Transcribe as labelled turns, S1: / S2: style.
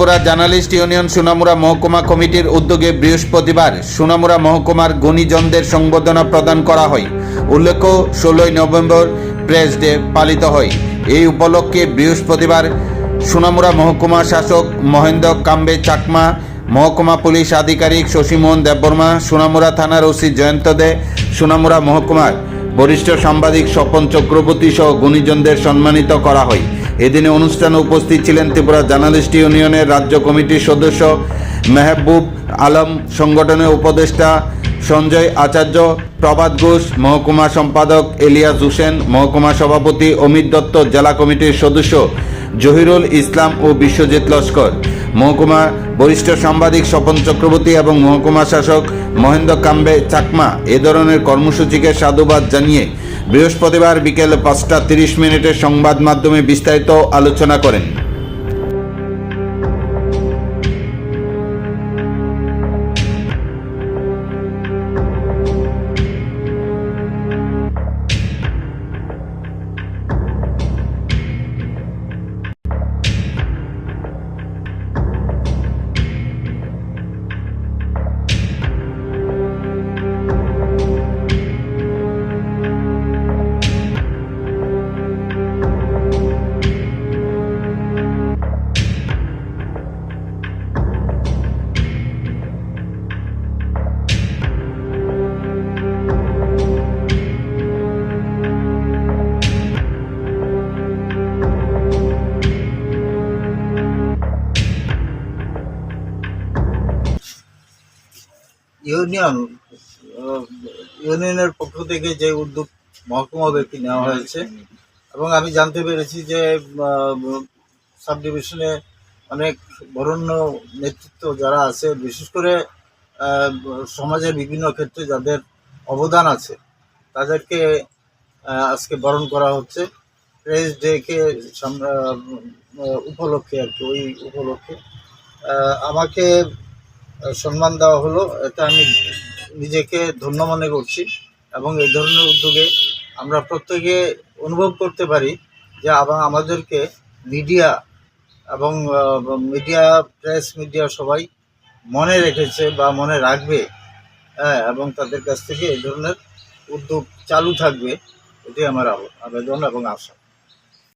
S1: Tripura journalist union Sonamura মহকুমা কমিটির উদ্যোগে বৃহস্পতিবার সুনামুরা মহকুমার গুণীজনদের সংবর্ধনা প্রদান করা হয়। উল্লেখ্য, ষোলোই নভেম্বর প্রেস ডে পালিত হয়। এই উপলক্ষে বৃহস্পতিবার সুনামুরা মহকুমা শাসক মহেন্দ্র কাম্বে চাকমা, মহকুমা পুলিশ আধিকারিক শশীমোহন দেববর্মা, সুনামুরা থানার ওসি জয়ন্ত দে, সুনামুরা মহকুমার বরিষ্ঠ সাংবাদিক স্বপন চক্রবর্তী সহ গুণীজনদের সম্মানিত করা হয়। এদিনে অনুষ্ঠানে উপস্থিত ছিলেন ত্রিপুরা জার্নালিস্ট ইউনিয়নের রাজ্য কমিটির সদস্য মেহবুব আলম, সংগঠনের উপদেষ্টা সঞ্জয় আচার্য, প্রভাত ঘোষ, মহকুমা সম্পাদক এলিয়াস হোসেন, মহকুমা সভাপতি অমিত দত্ত, জেলা কমিটির সদস্য জহিরুল ইসলাম ও বিশ্বজিৎ লস্কর। মহকুমা বরিষ্ঠ সাংবাদিক স্বপন চক্রবর্তী এবং মহকুমা শাসক মহেন্দ্র কাম্বে চাকমা এ ধরনের কর্মসূচিকে সাধুবাদ জানিয়ে বৃহস্পতিবার বিকেল পাঁচটা তিরিশ মিনিটের সংবাদ মাধ্যমে বিস্তারিত আলোচনা করেন।
S2: ইউনিয়ন ইউনিয়নের পক্ষ থেকে যে উদ্যোগ মহকুমা ব্যক্তি নেওয়া হয়েছে, এবং আমি জানতে পেরেছি যে সাব ডিভিশনে অনেক বরণ্য নেতৃত্ব যারা আছে, বিশেষ করে সমাজের বিভিন্ন ক্ষেত্রে যাদের অবদান আছে, তাদেরকে আজকে বরণ করা হচ্ছে। প্রেস ডেকে উপলক্ষে আর কি, ওই উপলক্ষে। আমাকে সম্মান দেওয়া হলো এতে আমি নিজেকে ধন্য মনে করছি এবং এই ধরনের উদ্যোগে আমরা প্রত্যেকে অনুভব করতে পারি যে আবার আমাদেরকে মিডিয়া এবং মিডিয়া, প্রেস মিডিয়া সবাই মনে রেখেছে বা মনে রাখবে হ্যাঁ এবং তাদের কাছ থেকে এই ধরনের উদ্যোগ চালু থাকবে এটি আমার আবেদন এবং আশা।